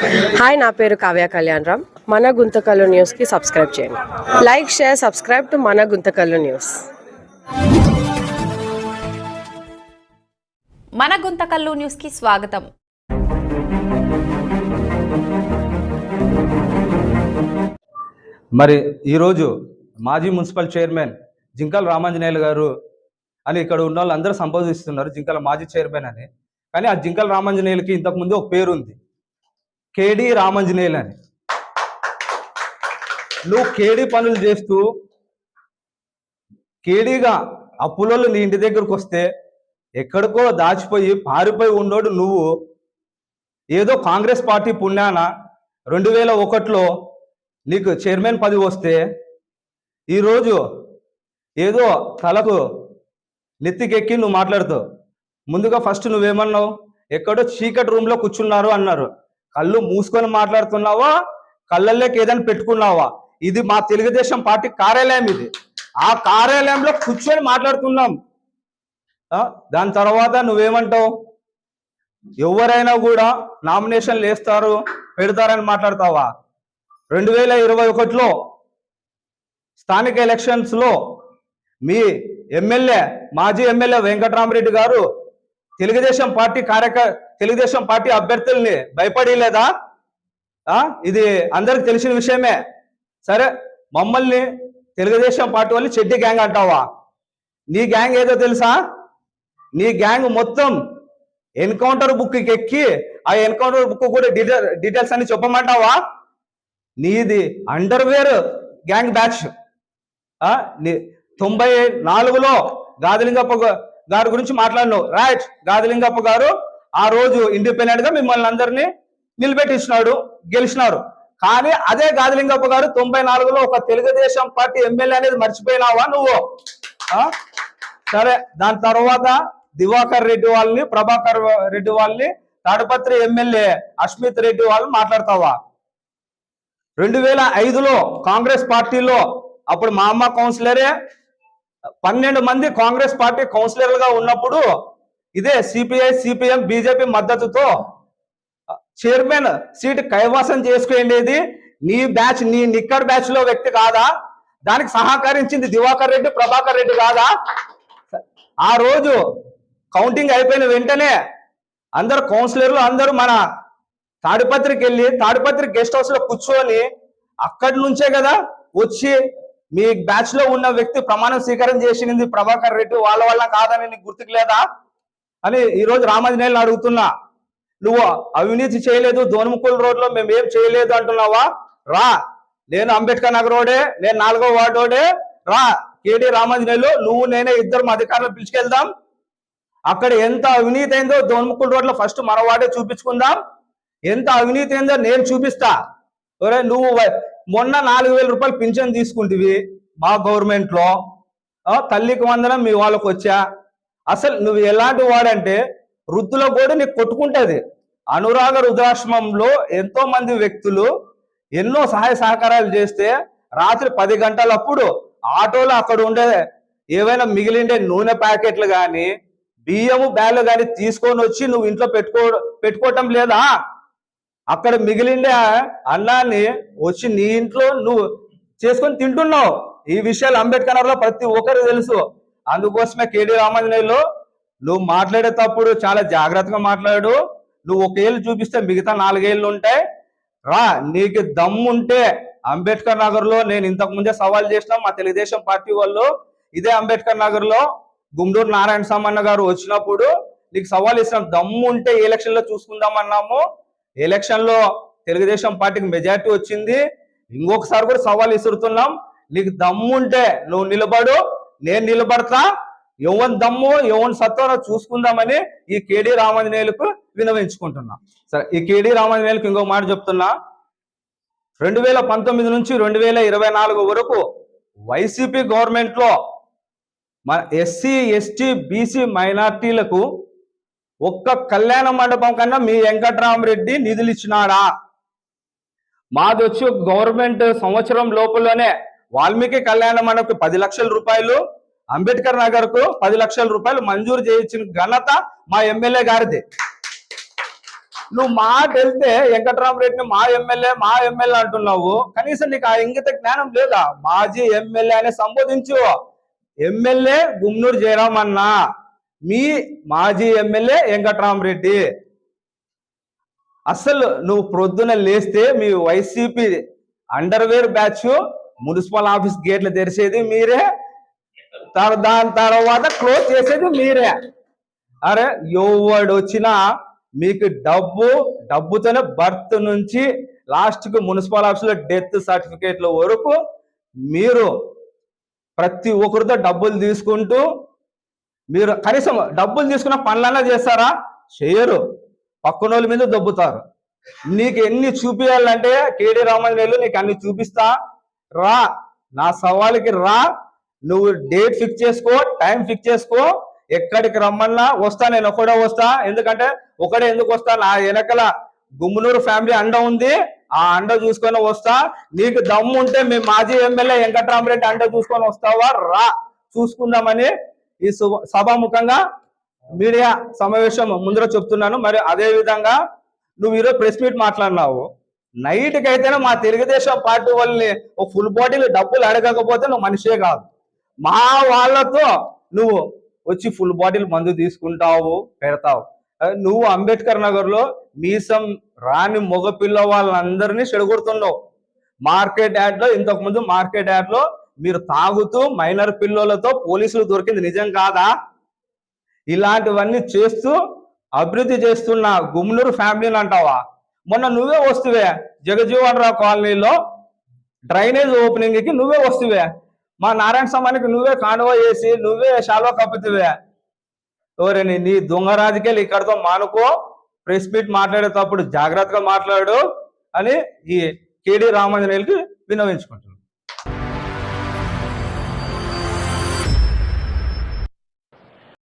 Hi నా పేరు కావ్య కళ్యాణ్ రామ్. మన గుంతకల్లు న్యూస్కి సబ్స్క్రైబ్ చేయండి. లైక్ షేర్ సబ్స్క్రైబ్ టు మన గుంతకల్లు న్యూస్ మన గుంతకల్లు న్యూస్కి స్వాగతం. మరి ఈరోజు మాజీ మున్సిపల్ చైర్మన్ జింకల రామాంజనేయులు గారు అని ఇక్కడ ఉన్న వాళ్ళందరూ సంబోధిస్తున్నారు జింకల మాజీ చైర్మన్ అని. కానీ ఆ జింకల రామాంజనేయులకి ఇంతకుముందు ఒక పేరు ఉంది కేడి రామంజనేయులు అని. నువ్వు కేడి పనులు చేస్తూ కేడీగా అప్పులోళ్ళు నీ ఇంటి దగ్గరకు వస్తే ఎక్కడికో దాచిపోయి పారిపోయి ఉండోడు నువ్వు ఏదో కాంగ్రెస్ పార్టీ పుణ్యాన రెండు వేల ఒకటిలో నీకు చైర్మన్ పదవి వస్తే ఈరోజు ఏదో తలకు నెత్తికెక్కి నువ్వు మాట్లాడుతావు. ముందుగా ఫస్ట్ నువ్వేమన్నావు? ఎక్కడో చీకటి రూమ్లో కూర్చున్నారు అన్నారు. కళ్ళు మూసుకొని మాట్లాడుతున్నావా? కళ్ళల్లోకి ఏదైనా పెట్టుకున్నావా? ఇది మా తెలుగుదేశం పార్టీ కార్యాలయం ఇది. ఆ కార్యాలయంలో కూర్చొని మాట్లాడుతున్నాం. దాని తర్వాత నువ్వేమంటావు? ఎవరైనా కూడా నామినేషన్లు వేస్తారు పెడతారని మాట్లాడతావా? రెండు వేల ఇరవై ఒకటిలో స్థానిక ఎలక్షన్స్లో మీ ఎమ్మెల్యే మాజీ ఎమ్మెల్యే వెంకటరామరెడ్డి గారు తెలుగుదేశం పార్టీ కార్యక తెలుగుదేశం పార్టీ అభ్యర్థుల్ని భయపడలేదా? ఇది అందరికి తెలిసిన విషయమే. సరే మమ్మల్ని తెలుగుదేశం పార్టీ వాళ్ళు చెడ్డి గ్యాంగ్ అంటావా? నీ గ్యాంగ్ ఏదో తెలుసా? నీ గ్యాంగ్ మొత్తం ఎన్కౌంటర్ బుక్కి ఎక్కి ఆ ఎన్కౌంటర్ బుక్ కూడా డీటెయిల్ డీటెయిల్స్ అన్ని చెప్పమంటావా? నీది అండర్వేర్ గ్యాంగ్ బ్యాచ్. తొంభై నాలుగులో గాదిలింగప్ప గారి గురించి మాట్లాడినావు. రైట్ గాదిలింగప్ప గారు ఆ రోజు ఇండిపెండెంట్గా మిమ్మల్ని అందరినీ నిలబెట్టించినాడు గెలిచినారు. కానీ అదే గాదిలింగప్ప గారు తొంభై నాలుగులో ఒక తెలుగుదేశం పార్టీ ఎమ్మెల్యే అనేది మర్చిపోయినావా నువ్వు? సరే దాని తర్వాత దివాకర్ రెడ్డి వాళ్ళని ప్రభాకర్ రెడ్డి వాళ్ళని తాడపత్రి ఎమ్మెల్యే అస్మిత్ రెడ్డి వాళ్ళని మాట్లాడతావా? రెండు వేల ఐదులో కాంగ్రెస్ పార్టీలో అప్పుడు మా అమ్మ కౌన్సిలరే పన్నెండు మంది కాంగ్రెస్ పార్టీ కౌన్సిలర్లుగా ఉన్నప్పుడు ఇదే సిపిఐ సిపిఎం బీజేపీ మద్దతుతో చైర్మన్ సీట్ కైవాసం చేసుకునేది నీ బ్యాచ్ నీ నిక్కర్ బ్యాచ్లో వ్యక్తి కాదా? దానికి సహకరించింది దివాకర్ రెడ్డి ప్రభాకర్ రెడ్డి కాదా? ఆ రోజు కౌంటింగ్ అయిపోయిన వెంటనే అందరు కౌన్సిలర్లు అందరూ మన తాడిపత్రికి వెళ్ళి తాడిపత్రి గెస్ట్ హౌస్లో కూర్చొని అక్కడి నుంచే కదా వచ్చి మీ బ్యాచ్లో ఉన్న వ్యక్తి ప్రమాణం స్వీకారం చేసింది ప్రభాకర్ రెడ్డి వాళ్ళ వల్ల కాదని నీకు గుర్తుకు లేదా? అని ఈ రోజు రామాంజనేయులు అడుగుతున్నా. నువ్వు అవినీతి చేయలేదు దోనుముకుల రోడ్లో మేము ఏం చేయలేదు అంటున్నావా? రా. నేను అంబేద్కర్ నగర్ రోడే నేను నాలుగో వార్డోడే రా. కేడి రామాంజనేయులు నువ్వు నేనే ఇద్దరు అధికారులు పిలుచుకెళ్దాం. అక్కడ ఎంత అవినీతి అయిందో రోడ్ రోడ్లో ఫస్ట్ మన వాడే చూపించుకుందాం. ఎంత అవినీతి అయిందో నేను చూపిస్తా. ఒరే నువ్వు మొన్న నాలుగు వేల రూపాయలు పింఛన్ తీసుకుంటివి మా గవర్నమెంట్లో తల్లికి వందనం మీ వాళ్ళకు వచ్చా? అసలు నువ్వు ఎలాంటి వాడంటే వృద్ధుల కూడా నీకు కొట్టుకుంటుంది. అనురాగ రుద్రాశ్రమంలో ఎంతో మంది వ్యక్తులు ఎన్నో సహాయ సహకారాలు చేస్తే రాత్రి పది గంటలప్పుడు ఆటోలో అక్కడ ఉండే ఏవైనా మిగిలిండే నూనె ప్యాకెట్లు కానీ బియ్యము బ్యాలు కానీ తీసుకొని వచ్చి నువ్వు ఇంట్లో పెట్టుకో పెట్టుకోవటం లేదా? అక్కడ మిగిలిండే అన్నాన్ని వచ్చి నీ ఇంట్లో నువ్వు చేసుకొని తింటున్నావు. ఈ విషయాలు అంబేద్కర్ నగర్లో ప్రతి ఒక్కరు తెలుసు. అందుకోసమే కేడి రామాంజనేయులు నువ్వు మాట్లాడేటప్పుడు చాలా జాగ్రత్తగా మాట్లాడు. నువ్వు ఒక ఏళ్ళు చూపిస్తే మిగతా నాలుగేళ్ళు ఉంటాయి. రా నీకు దమ్ముంటే అంబేద్కర్ నగర్లో నేను ఇంతకు ముందే సవాల్ చేసిన మా తెలుగుదేశం పార్టీ వాళ్ళు ఇదే అంబేద్కర్ నగర్లో గుండూరు నారాయణ సామన్న గారు వచ్చినప్పుడు నీకు సవాల్ ఇచ్చినాం దమ్ము ఉంటే ఈ ఎలక్షన్లో చూసుకుందాం అన్నాము. ఎలక్షన్లో తెలుగుదేశం పార్టీకి మెజారిటీ వచ్చింది. ఇంకొకసారి కూడా సవాల్ ఇసురుతున్నాం నీకు దమ్ము ఉంటే నువ్వు నిలబడు నేను నిలబడతా. ఎవరి దమ్ము ఎవరి సత్వనో చూసుకుందామని ఈ కేడి రామాంజనేయులకు వినవించుకుంటున్నా సరే ఈ కేడి రామాంజనేయులకు ఇంకో మాట చెప్తున్నా. రెండు వేల పంతొమ్మిది నుంచి రెండు వేల ఇరవై నాలుగు వరకు వైసీపీ గవర్నమెంట్లో మన ఎస్సీ ఎస్టీ బీసీ మైనార్టీలకు ఒక్క కళ్యాణ మండపం కన్నా మీ వెంకట్రామరెడ్డి నిధులు ఇచ్చినాడా? మాది వచ్చి గవర్నమెంట్ సంవత్సరం లోపలనే వాల్మీకి కళ్యాణ మండపం పది లక్షల రూపాయలు అంబేద్కర్ నగర్కు పది లక్షల రూపాయలు మంజూరు చేయించిన ఘనత మా ఎమ్మెల్యే గారిది. నువ్వు మాట వెళ్తే వెంకట్రామరెడ్డిని మా ఎమ్మెల్యే మా ఎమ్మెల్యే అంటున్నావు. కనీసం నీకు ఆ ఇంగిత జ్ఞానం లేదా? మాజీ ఎమ్మెల్యే అని సంబోధించు. ఎమ్మెల్యే గుమ్నూరు జయరామన్నా. మీ మాజీ ఎమ్మెల్యే వెంకట్రామరెడ్డి. అసలు నువ్వు ప్రొద్దున లేస్తే మీ YCP underwear batch municipal office గేట్లు తెరిచేది మీరే. దాని తర్వాత క్లోజ్ చేసేది మీరే. అరే ఎవడు వచ్చినా మీకు డబ్బు డబ్బుతోనే బర్త్ నుంచి లాస్ట్కి మున్సిపల్ ఆఫీస్లో డెత్ సర్టిఫికేట్ల వరకు మీరు ప్రతి ఒక్కరితో డబ్బులు తీసుకుంటూ మీరు కనీసం డబ్బులు తీసుకున్న పనులన్నా చేస్తారా? చేయరు. పక్కనోళ్ళ మీద దొబ్బుతారు. నీకు ఎన్ని చూపించాలంటే కేడి రామాంజనేయులు నీకు అన్ని చూపిస్తా. రా. నా సవాలుకి రా. నువ్వు డేట్ ఫిక్స్ చేసుకో టైం ఫిక్స్ చేసుకో. ఎక్కడికి రమ్మన్నా వస్తా నేను ఒకడే వస్తా. ఎందుకంటే ఒకడే ఎందుకు వస్తా? నా వెనకల గుమ్మనూరు ఫ్యామిలీ అండ ఉంది. ఆ అండ చూసుకొని వస్తా. నీకు దమ్ము ఉంటే మీ మాజీ ఎమ్మెల్యే వెంకట్రామరెడ్డి అండ చూసుకొని వస్తావా? రా. చూసుకుందామని ఈ సభాముఖంగా మీడియా సమావేశం ముందర చెప్తున్నాను. మరి అదే విధంగా నువ్వు ఈరోజు ప్రెస్ మీట్ మాట్లాడినావు. నైట్కి అయితేనే మా తెలుగుదేశం పార్టీ వాళ్ళని ఒక ఫుల్ బాటిల్ డబ్బులు అడగకపోతే నువ్వు మనిషే కాదు. మా వాళ్ళతో నువ్వు వచ్చి ఫుల్ బాటిల్ మందు తీసుకుంటావు పెడతావు. నువ్వు అంబేద్కర్ నగర్లో మీసం రాని మగపిల్ల వాళ్ళందరినీ చెడగొడుతున్నావు. మార్కెట్ యాడ్లో ఇంతకుముందు మార్కెట్ యాడ్లో మీరు తాగుతూ మైనర్ పిల్లలతో పోలీసులు దొరికింది నిజం కాదా? ఇలాంటివన్నీ చేస్తూ అభివృద్ధి చేస్తున్న గుమ్నూరు ఫ్యామిలీని అంటావా? మొన్న నువ్వే వస్తువే. జగజీవన్ రావు కాలనీలో డ్రైనేజ్ ఓపెనింగ్కి నువ్వే వస్తువే. మా నారాయణ స్వామికి నువ్వే కానువ వేసి నువ్వే శాలువా కప్పుతువే. ఎవరని నీ దొంగ రాజకీయాలు ఇక్కడతో మానుకో. ప్రెస్ మీట్ మాట్లాడేటప్పుడు జాగ్రత్తగా మాట్లాడు అని ఈ కేడి రామాంజనేయులకి విన్నవించుకుంటున్నాను